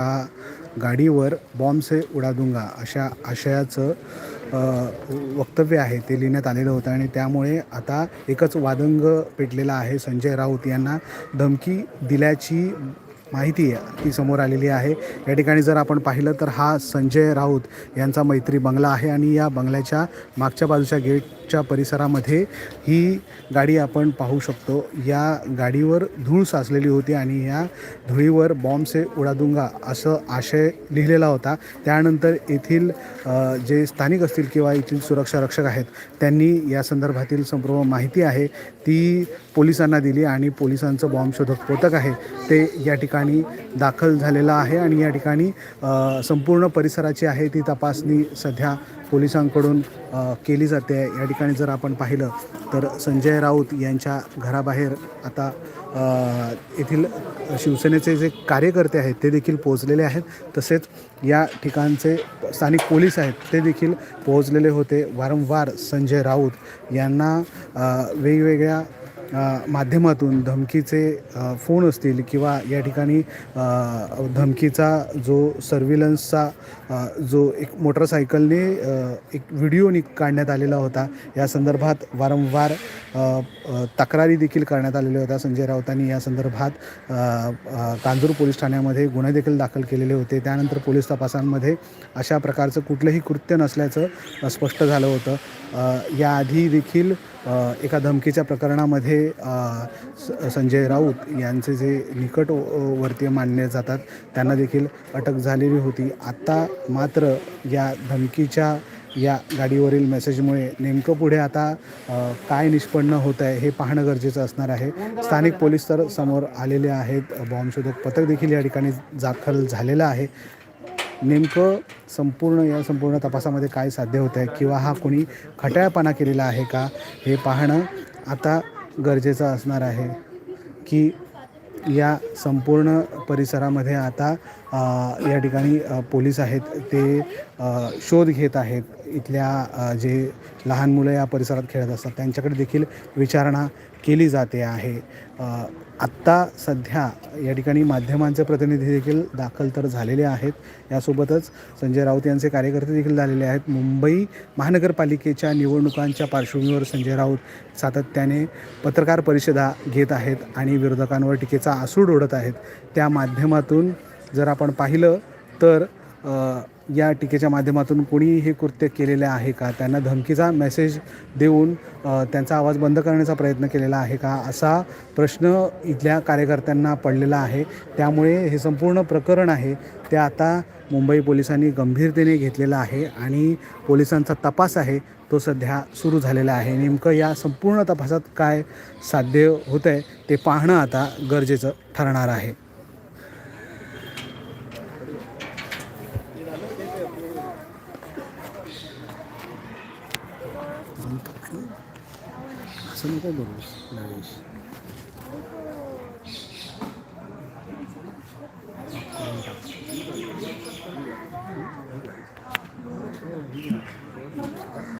हा गाडीवर बॉम्ब से उडा दुंगा अशा आशयाचं वक्तव्य आहे ते लिहिण्यात आलेलं होतं आणि त्यामुळे आता एकच वादंग पेटलेला आहे. संजय राऊत यांना धमकी दिल्याची माहिती ती समोर आलेली आहे. या ठिकाणी जर आपण पाहिलं तर हा संजय राऊत यांचा मैत्री बंगला आहे आणि या बंगल्याच्या मागच्या बाजूच्या गेट गेटच्या परिसरामध्ये ही गाडी आपण पाहू शकतो. या गाडीवर धूळ साचलेली होती आणि या धुळीवर बॉम्बसे उडादुंगा असं आशय लिहिलेला होता. त्यानंतर येथील जे स्थानिक असतील किंवा येथील सुरक्षा रक्षक आहेत त्यांनी या संदर्भातील संपूर्ण माहिती आहे ती पोलिसांना दिली आणि पोलिसांचं बॉम्ब शोधक पथक आहे ते या ठिकाणी दाखल झालेलं आहे आणि या ठिकाणी संपूर्ण परिसराची आहे ती तपासणी सध्या पोलिसांकडून केली जाते. या ठिकाणी जर आपण पाहिलं तर संजय राऊत यांच्या घराबाहेर आता येथील शिवसेनेचे जे कार्यकर्ते आहेत ते देखील पोहोचलेले आहेत. तसेच या ठिकाणचे स्थानिक पोलीस आहेत ते देखील पोहोचलेले होते. वारंवार संजय राऊत यांना वेगवेगळ्या माध्यमातून धमकीचे फोन असतील किंवा या ठिकाणी धमकीचा जो सर्व्हिलन्सचा जो एक मोटरसायकलने एक व्हिडिओ नि काढण्यात आलेला होता. या संदर्भात वारंवार तक्रारी देखील करण्यात आलेल्या होत्या. संजय राऊतांनी या संदर्भात कांजूर पोलीस ठाण्यामध्ये गुन्हे देखील दाखल केलेले होते. त्यानंतर पोलीस तपासांमध्ये अशा प्रकारचं कुठलंही कृत्य नसल्याचं स्पष्ट झालं होतं. याआधी देखील एका धमकीच्या प्रकरणामध्ये स- संजय राऊत यांचे जे निकट वर्तीय मानले जातात त्यांना देखील अटक झालेली होती. आत्ता मात्र या धमकीच्या या गाडीवरील मेसेजमुळे नेमकं पुढे आता काय निष्पन्न होत आहे हे पाहणं गरजेचं असणार आहे. स्थानिक पोलीस तर समोर आलेले आहेत. बॉम्बशोधक पथक देखील या ठिकाणी दाखल झालेलं आहे. नेमकं संपूर्ण या संपूर्ण तपासामध्ये काय साध्य होत आहे किंवा हा कोणी खटाळपणा केलेला आहे का हे पाहणं आता गरजेचं असणार आहे की या संपूर्ण परिसरामध्ये आता या ठिकाणी पोलीस आहेत. ते शोध घेत आहेत. इथल्या जे लहान मुलं या परिसरात खेळत असतात त्यांच्याकडे देखील विचारणा केली जाते आहे. आत्ता सध्या या ठिकाणी माध्यमांचे प्रतिनिधी देखील दाखल तर झालेले आहेत. यासोबतच संजय राऊत यांचे कार्यकर्ते देखील झालेले आहेत. मुंबई महानगरपालिकेच्या निवडणुकांच्या पार्श्वभूमीवर संजय राऊत सातत्याने पत्रकार परिषदा घेत आहेत आणि विरोधकांवर टीकेचा आसूड ओढत आहेत. त्या माध्यमातून जर आपण पाहिलं तर या टीकेच्या माध्यमातून कोणी हे कृत्य केलेले आहे का? त्यांना धमकीचा मेसेज देऊन त्यांचा आवाज बंद करण्याचा प्रयत्न केलेला आहे का? असा प्रश्न इथल्या कार्यकर्त्यांना पडलेला आहे. त्यामुळे हे संपूर्ण प्रकरण आहे ते आता मुंबई पोलिसांनी गंभीरतेने घेतलेलं आहे आणि पोलिसांचा तपास आहे तो सध्या सुरू झालेला आहे. नेमकं या संपूर्ण तपासात काय साध्य होतं आहे ते पाहणं आता गरजेचं ठरणार आहे. 什么都不是，那是。